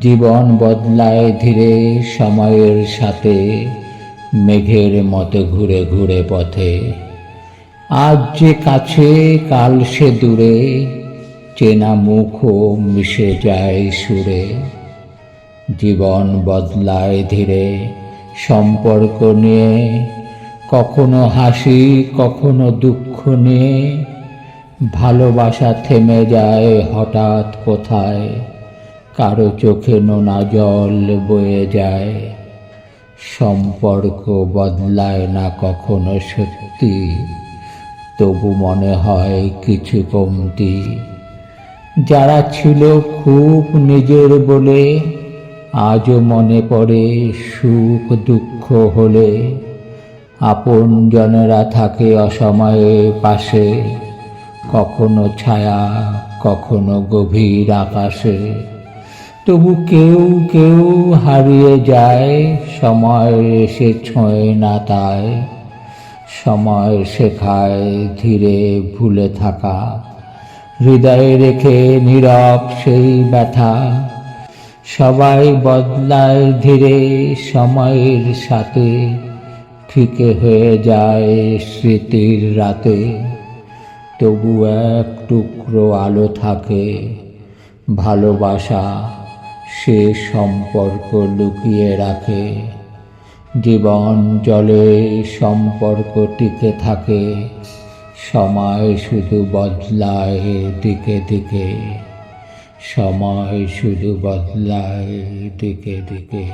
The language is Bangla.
জীবন বদলায় ধীরে সময়ের সাথে, মেঘের মতো ঘুরে ঘুরে পথে। আজ যে কাছে, কাল সে দূরে, চেনা মুখও মিশে যায় সুরে। জীবন বদলায় ধীরে, সম্পর্ক নিয়ে, কখনো হাসি, কখনো দুঃখ নিয়ে, ভালোবাসা থেমে যায় হঠাৎ কোথায়। কারও চোখে নোনা জল বয়ে যায়। সম্পর্ক বদলায় না কখনো সত্যি, তবু মনে হয় কিছু কমতি। যারা ছিল খুব নিজের বলে, আজও মনে পড়ে সুখ দুঃখ হলে। আপন জনেরা থাকে অসময়ে পাশে, কখনো ছায়া, কখনো গভীর আকাশে। তবু কেউ কেউ হারিয়ে যায়, সময় এসে ছোঁয় না তাই। সময় শেখায় ধীরে ভুলে থাকা। হৃদয়ে রেখে নীরব সেই ব্যথা। সবাই বদলায় ধীরে সময়ের সাথে। ফিকে হয়ে যায় স্মৃতির রাতে। তবু এক টুকরো আলো থাকে, ভালোবাসা। সে সম্পর্ক লুকিয়ে রাখে। জীবন জলে সম্পর্ক টিকে থাকে। সময় শুধু বদলায় দিকে দিকে। সময় শুধু বদলায় দিকে দিকে।